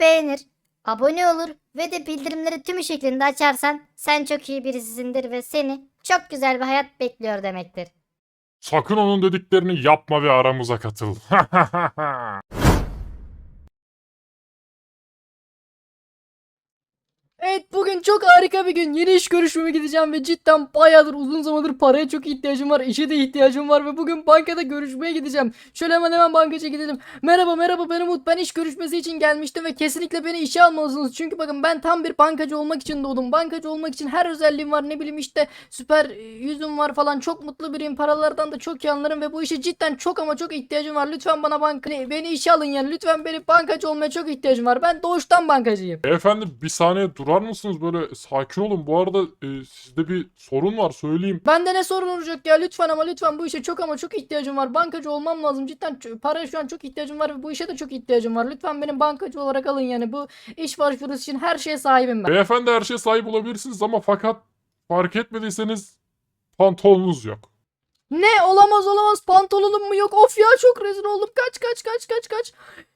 beğenir, abone olur ve de bildirimleri tüm şeklinde açarsan sen çok iyi birisisindir ve seni çok güzel bir hayat bekliyor demektir. Sakın onun dediklerini yapma ve aramıza katıl. Evet bugün çok harika bir gün. Yeni iş görüşmeme gideceğim ve cidden bayağıdır uzun zamandır paraya çok ihtiyacım var. İşe de ihtiyacım var ve bugün bankada görüşmeye gideceğim. Şöyle hemen hemen bankacıya gidelim. Merhaba merhaba ben Umut. Ben iş görüşmesi için gelmiştim ve kesinlikle beni işe almalısınız. Çünkü bakın ben tam bir bankacı olmak için doğdum. Bankacı olmak için her özelliğim var. Ne bileyim işte süper e, yüzüm var falan. Çok mutlu biriyim. Paralardan da çok iyi anlarım ve bu işe cidden çok ama çok ihtiyacım var. Lütfen bana banka ne- beni işe alın yani. Lütfen beni bankacı olmaya çok ihtiyacım var. Ben doğuştan bankacıyım. Beyefendi bir saniye durar mısınız? Böyle sakin olun. Bu arada e, sizde bir sorun var söyleyeyim. Bende ne sorun olacak ya lütfen ama lütfen bu işe çok ama çok ihtiyacım var. Bankacı olmam lazım cidden paraya şu an çok ihtiyacım var ve bu işe de çok ihtiyacım var. Lütfen benim bankacı olarak alın yani bu iş başvurusu için her şeye sahibim ben. Beyefendi her şeye sahip olabilirsiniz ama fakat fark etmediyseniz pantolonunuz yok. Ne olamaz olamaz pantolonum mu yok of ya çok rezil oldum kaç kaç kaç kaç kaç.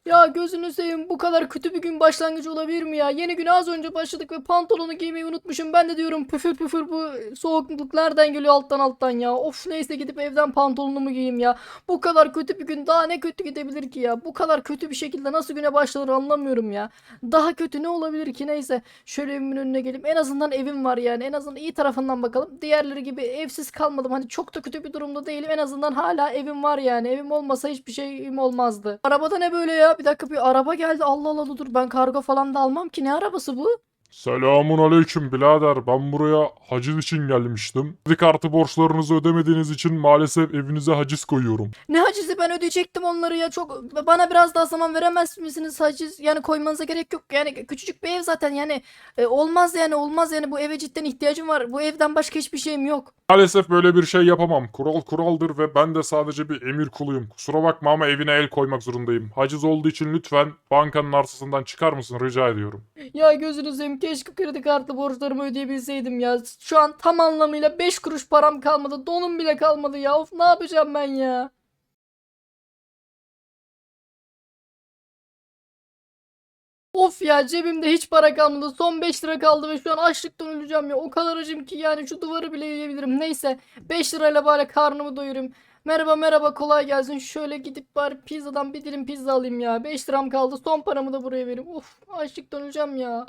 Ya gözünü seveyim bu kadar kötü bir gün başlangıcı olabilir mi ya? Yeni güne az önce başladık ve pantolonu giymeyi unutmuşum. Ben de diyorum püfür püfür bu soğukluk nereden geliyor alttan alttan ya. Of neyse gidip evden pantolonumu giyeyim ya. Bu kadar kötü bir gün daha ne kötü gidebilir ki ya? Bu kadar kötü bir şekilde nasıl güne başlanır anlamıyorum ya. Daha kötü ne olabilir ki neyse. Şöyle evimin önüne gelip en azından evim var yani. En azından iyi tarafından bakalım. Diğerleri gibi evsiz kalmadım. Hani çok da kötü bir durumda değilim. En azından hala evim var yani. Evim olmasa hiçbir şeyim olmazdı. Arabada ne böyle ya? Bir dakika bir araba geldi. Allah Allah dur ben kargo falan da almam ki. Ne arabası bu? Selamun aleyküm birader. Ben buraya haciz için gelmiştim. Kredi kartı borçlarınızı ödemediğiniz için maalesef evinize haciz koyuyorum. Ne hacizi ben ödeyecektim onları ya. Çok bana biraz daha zaman veremez misiniz haciz? Yani koymanıza gerek yok. Yani küçücük bir ev zaten yani e, olmaz yani olmaz yani bu eve cidden ihtiyacım var. Bu evden başka hiçbir şeyim yok. Maalesef böyle bir şey yapamam. Kural kuraldır ve ben de sadece bir emir kuluyum. Kusura bakma ama evine el koymak zorundayım. Haciz olduğu için lütfen bankanın arsasından çıkar mısın rica ediyorum. Ya gözünü seveyim keşke kredi kartı borçlarımı ödeyebilseydim ya. Şu an tam anlamıyla 5 kuruş param kalmadı. Donum bile kalmadı ya. Of ne yapacağım ben ya? Of ya cebimde hiç para kalmadı. Son 5 lira kaldı ve şu an açlıktan öleceğim ya. O kadar acım ki yani şu duvarı bile yiyebilirim. Neyse 5 lirayla bari karnımı doyurayım. Merhaba merhaba kolay gelsin. Şöyle gidip bari pizzadan bir dilim pizza alayım ya. 5 liram kaldı. Son paramı da buraya vereyim. Of açlıktan öleceğim ya.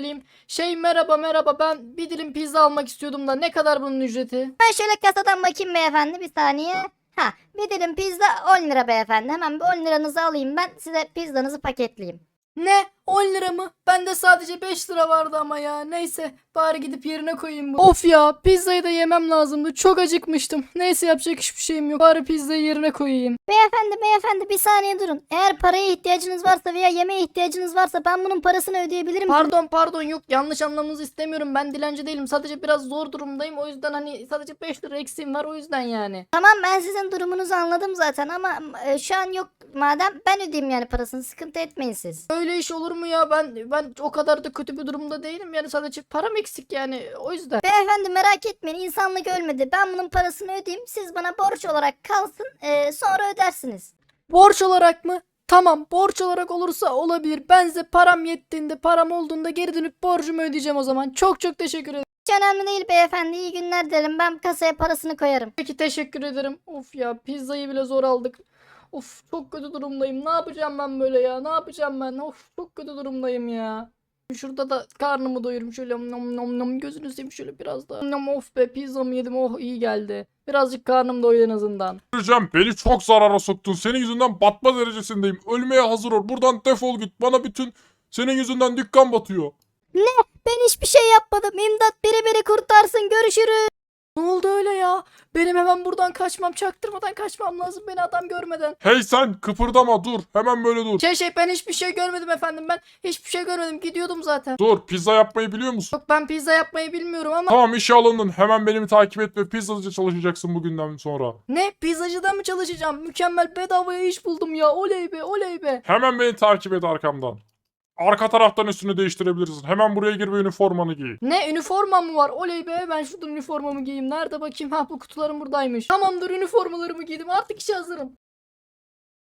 Şey merhaba merhaba ben bir dilim pizza almak istiyordum da ne kadar bunun ücreti? Ben şöyle kasadan bakayım beyefendi bir saniye. Ha bir dilim pizza 10 lira beyefendi. Hemen bir 10 liranızı alayım ben size pizzanızı paketleyeyim. Ne? 10 lira mı? Bende sadece 5 lira vardı ama ya. Neyse bari gidip yerine koyayım bunu. Of ya pizzayı da yemem lazımdı. Çok acıkmıştım. Neyse yapacak hiçbir şeyim yok. Bari pizzayı yerine koyayım. Beyefendi beyefendi bir saniye durun. Eğer paraya ihtiyacınız varsa veya yemeğe ihtiyacınız varsa ben bunun parasını ödeyebilirim. Pardon pardon yok yanlış anlamanızı istemiyorum. Ben dilenci değilim. Sadece biraz zor durumdayım. O yüzden hani sadece 5 lira eksiğim var o yüzden yani. Tamam ben sizin durumunuzu anladım zaten ama e, şu an yok madem ben ödeyeyim yani parasını sıkıntı etmeyin siz. Öyle iş olur mu ya? Ben ben o kadar da kötü bir durumda değilim. Yani sadece param eksik yani. O yüzden. Beyefendi merak etmeyin insanlık ölmedi. Ben bunun parasını ödeyeyim siz bana borç olarak kalsın e, sonra ödersiniz. Borç olarak mı? Tamam borç olarak olursa olabilir. Ben size param yettiğinde param olduğunda geri dönüp borcumu ödeyeceğim o zaman. Çok çok teşekkür ederim. Hiç önemli değil beyefendi iyi günler dilerim ben kasaya parasını koyarım. Peki teşekkür ederim. Of ya pizzayı bile zor aldık. Of çok kötü durumdayım. Ne yapacağım ben böyle ya? Ne yapacağım ben? Of çok kötü durumdayım ya. Şurada da karnımı doyurum şöyle nom nom nom gözünü seveyim şöyle biraz daha. Nom of be pizzamı yedim oh iyi geldi. Birazcık karnım doydu en azından. Öleceğim beni çok zarara soktun. Senin yüzünden batma derecesindeyim. Ölmeye hazır ol. Buradan defol git. Bana bütün senin yüzünden dükkan batıyor. Ben hiçbir şey yapmadım imdat biri beni kurtarsın görüşürüz. Ne oldu öyle ya? Benim hemen buradan kaçmam çaktırmadan kaçmam lazım beni adam görmeden. Hey sen kıpırdama dur. Hemen böyle dur. Şey şey ben hiçbir şey görmedim efendim ben hiçbir şey görmedim gidiyordum zaten. Dur pizza yapmayı biliyor musun? Yok ben pizza yapmayı bilmiyorum ama Tamam işe alındın. Hemen beni takip et ve pizzacı çalışacaksın bugünden sonra. ne pizzacıda mı çalışacağım? Mükemmel bedavaya iş buldum ya oley be oley be. Hemen beni takip et arkamdan. Arka taraftan üstünü değiştirebilirsin. Hemen buraya gir ve üniformanı giy. Ne üniformam mı var? Oley be ben şuradan üniformamı giyeyim. Nerede bakayım? Ha bu kutularım buradaymış. Tamamdır üniformalarımı giydim artık işe hazırım.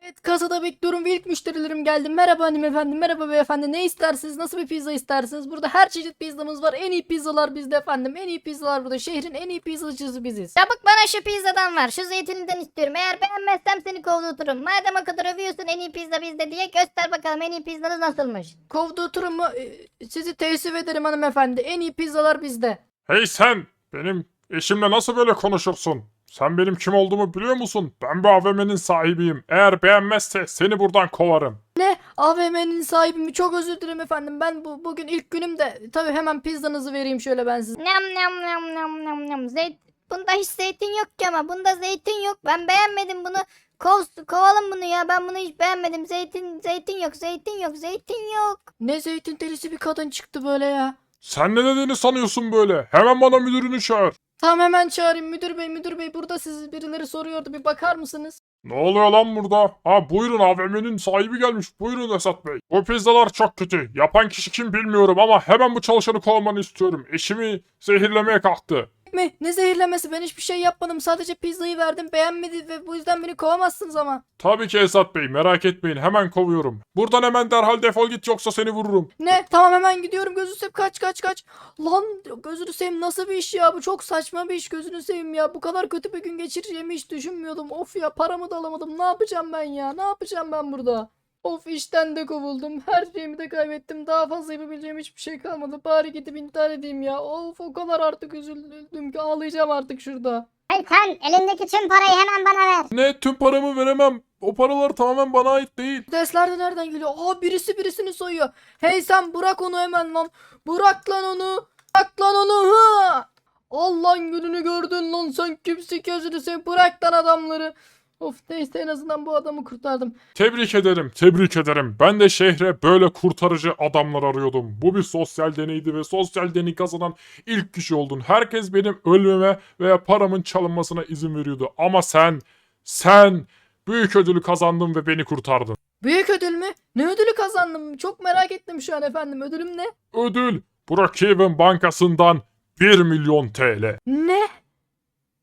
Evet kasada bekliyorum ve ilk müşterilerim geldi. Merhaba hanımefendi, merhaba beyefendi. Ne istersiniz? Nasıl bir pizza istersiniz? Burada her çeşit pizzamız var. En iyi pizzalar bizde efendim. En iyi pizzalar burada. Şehrin en iyi pizzacısı biziz. Çabuk bana şu pizzadan ver. Şu zeytininden istiyorum. Eğer beğenmezsem seni kovduturum. Madem o kadar övüyorsun en iyi pizza bizde diye göster bakalım en iyi pizzanız nasılmış. Kovdu oturumu e, sizi teessüf ederim hanımefendi. En iyi pizzalar bizde. Hey sen! Benim eşimle nasıl böyle konuşursun? Sen benim kim olduğumu biliyor musun? Ben bu AVM'nin sahibiyim. Eğer beğenmezse seni buradan kovarım. Ne? AVM'nin sahibimi çok özür dilerim efendim. Ben bu bugün ilk günüm de tabii hemen pizzanızı vereyim şöyle ben size. Nam nam nam nam nam nam. Zeyt Bunda hiç zeytin yok ki ama. Bunda zeytin yok. Ben beğenmedim bunu. Kov, kovalım bunu ya. Ben bunu hiç beğenmedim. Zeytin zeytin yok. Zeytin yok. Zeytin yok. Ne zeytin telisi bir kadın çıktı böyle ya. Sen ne dediğini sanıyorsun böyle? Hemen bana müdürünü çağır. Tamam hemen çağırayım müdür bey müdür bey burada sizi birileri soruyordu bir bakar mısınız? Ne oluyor lan burada? Ha buyurun AVM'nin sahibi gelmiş. Buyurun Esat Bey. Bu pizzalar çok kötü. Yapan kişi kim bilmiyorum ama hemen bu çalışanı kovmanı istiyorum. Eşimi zehirlemeye kalktı. Mi? Ne zehirlemesi ben hiçbir şey yapmadım sadece pizzayı verdim beğenmedi ve bu yüzden beni kovamazsınız ama. Tabii ki Esat Bey merak etmeyin hemen kovuyorum. Buradan hemen derhal defol git yoksa seni vururum. Ne? Tamam hemen gidiyorum gözünü seveyim kaç kaç kaç. Lan gözünü seveyim nasıl bir iş ya bu çok saçma bir iş gözünü seveyim ya. Bu kadar kötü bir gün geçireceğimi hiç düşünmüyordum. Of ya paramı da alamadım ne yapacağım ben ya ne yapacağım ben burada. Of işten de kovuldum. Her şeyimi de kaybettim. Daha fazla yapabileceğim hiçbir şey kalmadı. Bari gidip intihar edeyim ya. Of o kadar artık üzüldüm ki ağlayacağım artık şurada. Hey sen elindeki tüm parayı hemen bana ver. Ne tüm paramı veremem. O paralar tamamen bana ait değil. Sesler de nereden geliyor? Aa birisi birisini soyuyor. Hey sen bırak onu hemen lan. Bırak lan onu. Bırak lan onu. Hı! Allah'ın gününü gördün lan sen kimsin gözünü sen bırak lan adamları. Of neyse en azından bu adamı kurtardım. Tebrik ederim, tebrik ederim. Ben de şehre böyle kurtarıcı adamlar arıyordum. Bu bir sosyal deneydi ve sosyal deney kazanan ilk kişi oldun. Herkes benim ölmeme veya paramın çalınmasına izin veriyordu. Ama sen, sen büyük ödülü kazandın ve beni kurtardın. Büyük ödül mü? Ne ödülü kazandım? Çok merak ettim şu an efendim. Ödülüm ne? Ödül Brookhaven Bankası'ndan 1 milyon TL. Ne?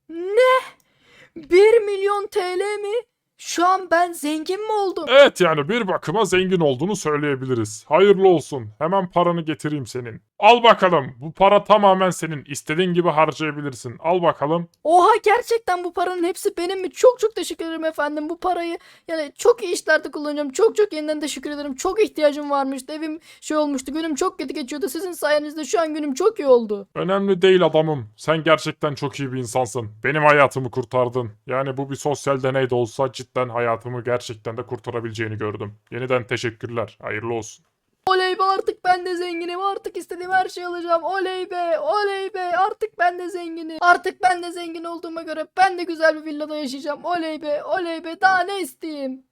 Ne? 1 milyon TL mi? Şu an ben zengin mi oldum? Evet yani bir bakıma zengin olduğunu söyleyebiliriz. Hayırlı olsun. Hemen paranı getireyim senin. Al bakalım. Bu para tamamen senin. İstediğin gibi harcayabilirsin. Al bakalım. Oha gerçekten bu paranın hepsi benim mi? Çok çok teşekkür ederim efendim. Bu parayı yani çok iyi işlerde kullanacağım. Çok çok yeniden teşekkür ederim. Çok ihtiyacım varmıştı. Evim şey olmuştu. Günüm çok kötü geçiyordu. Sizin sayenizde şu an günüm çok iyi oldu. Önemli değil adamım. Sen gerçekten çok iyi bir insansın. Benim hayatımı kurtardın. Yani bu bir sosyal deney de olsa cidden hayatımı gerçekten de kurtarabileceğini gördüm. Yeniden teşekkürler. Hayırlı olsun. Oley be artık ben de zenginim. Artık istediğim her şeyi alacağım. Oley be oley be artık ben de zenginim. Artık ben de zengin olduğuma göre ben de güzel bir villada yaşayacağım. Oley be oley be daha ne isteyeyim.